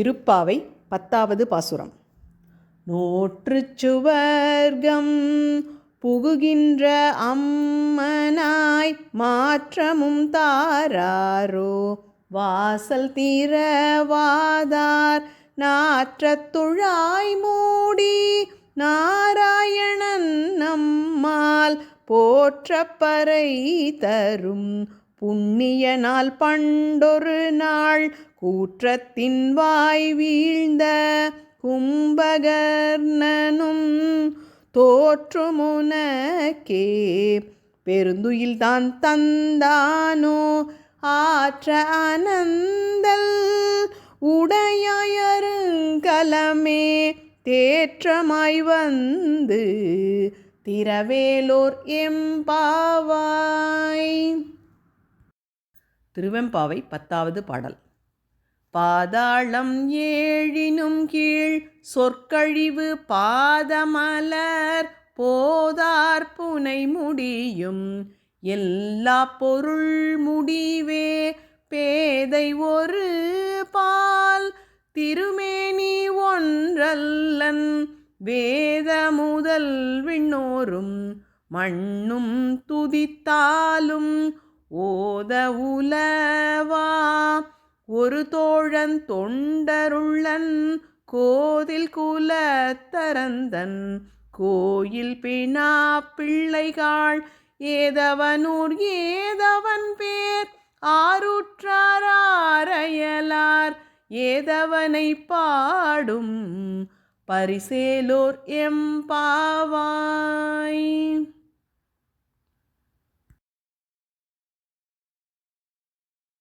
திருப்பாவை பத்தாவது பாசுரம். நோற்றுச் சுவர்க்கம் புகுகின்ற அம்மனாய் மாற்றமும் தாராரோ வாசல் தீரவாதார் நாற்றத்துழாய் மூடி நாராயணன் நம்மால் போற்றப்பறை தரும் புண்ணிய நாள் பண்டொரு நாள் கூற்றத்தின் வாய் வீழ்ந்த கும்பகர்ணனும் தோற்றுமுனக்கே. பெருந்துயில் தான் தந்தானோ? ஆற்ற அனந்தல் உடையருங்கலமே தேற்றமாய் வந்து திரவேலோர் எம்பாவான் திருவெம்பாவை பத்தாவது பாடல். பாதாளம் ஏழினும் கீழ் சொற்கழிவு பாதமலர் போதார் புனை முடியும். எல்லா பொருள் முடிவே பேதை ஒரு பால். திருமேனி ஒன்றல்லன் வேத முதல் விண்ணோரும். மண்ணும் துதித்தாலும் ஓத உலவா ஒரு தோழன் தொண்டருள்ளன் கோதில் குலத்தரந்தன் கோயில் பினா பிள்ளைகாள் ஏதவனூர் ஏதவன் பேர் ஆருற்றாரையலார் ஏதவனை பாடும் பரிசேலோர் எம்பாவாய்